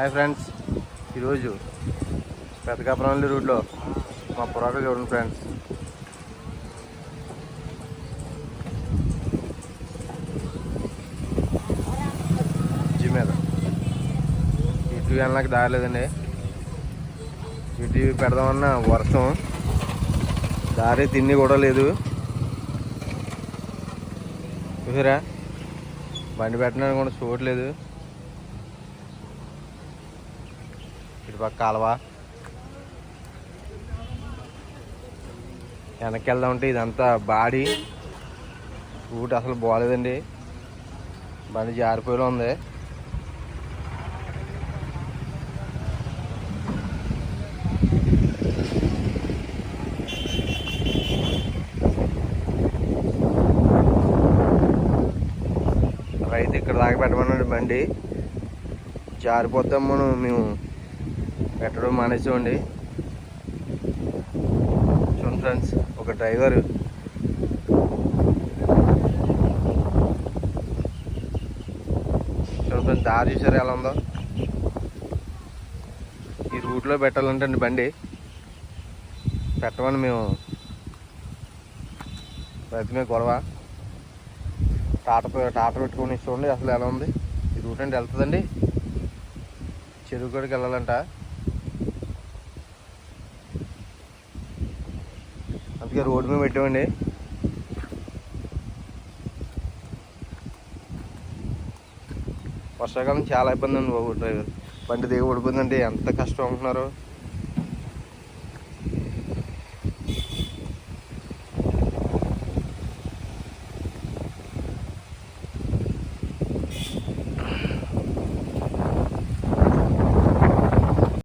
Hi friends. ఈరోజు పెద్దకాపురంలో రూట్లో మా పురాటం చూడండి ఫ్రెండ్స్. జిమ్ మీద. ఇటు వెళ్ళడానికి దారలేదండి ఇటు పెడదామన్న వర్షం. దారి తిండి కూడా లేదు. చూసారా? బండి పెట్టడానికి కూడా చూడలేదు ఇటు పక్క కాలువ. వెనక్కి వెళ్దామంటే ఇదంతా బాడీ. ఊటి అసలు బాగాలేదండి బండి జారిపోయిలో ఉంది. రైతు ఇక్కడ దాకా పెట్టమన్నాడు బండి. జారిపోతాం మనం మేము పెట్టడం మానేసామండి చూడండి ఫ్రెండ్స్ ఒక డ్రైవర్. చూడండి దారి చూసారు ఎలా ఉందో? ఈ రూట్లో పెట్టాలంటే అండి బండి. పెట్టమని మేము ప్రతిమే గొడవ. టాట టాట పెట్టుకొని చూడండి అసలు ఎలా ఉంది. ఈ రూట్ అంటే వెళ్తుందండి. చెరువు గడికి వెళ్ళాలంట. అందుకే రోడ్డు మీద పెట్టామండి. వర్షాకాలం చాలా ఇబ్బంది ఉంది బాబు డ్రైవర్. బండి దిగ ఎంత కష్టం అంటున్నారు.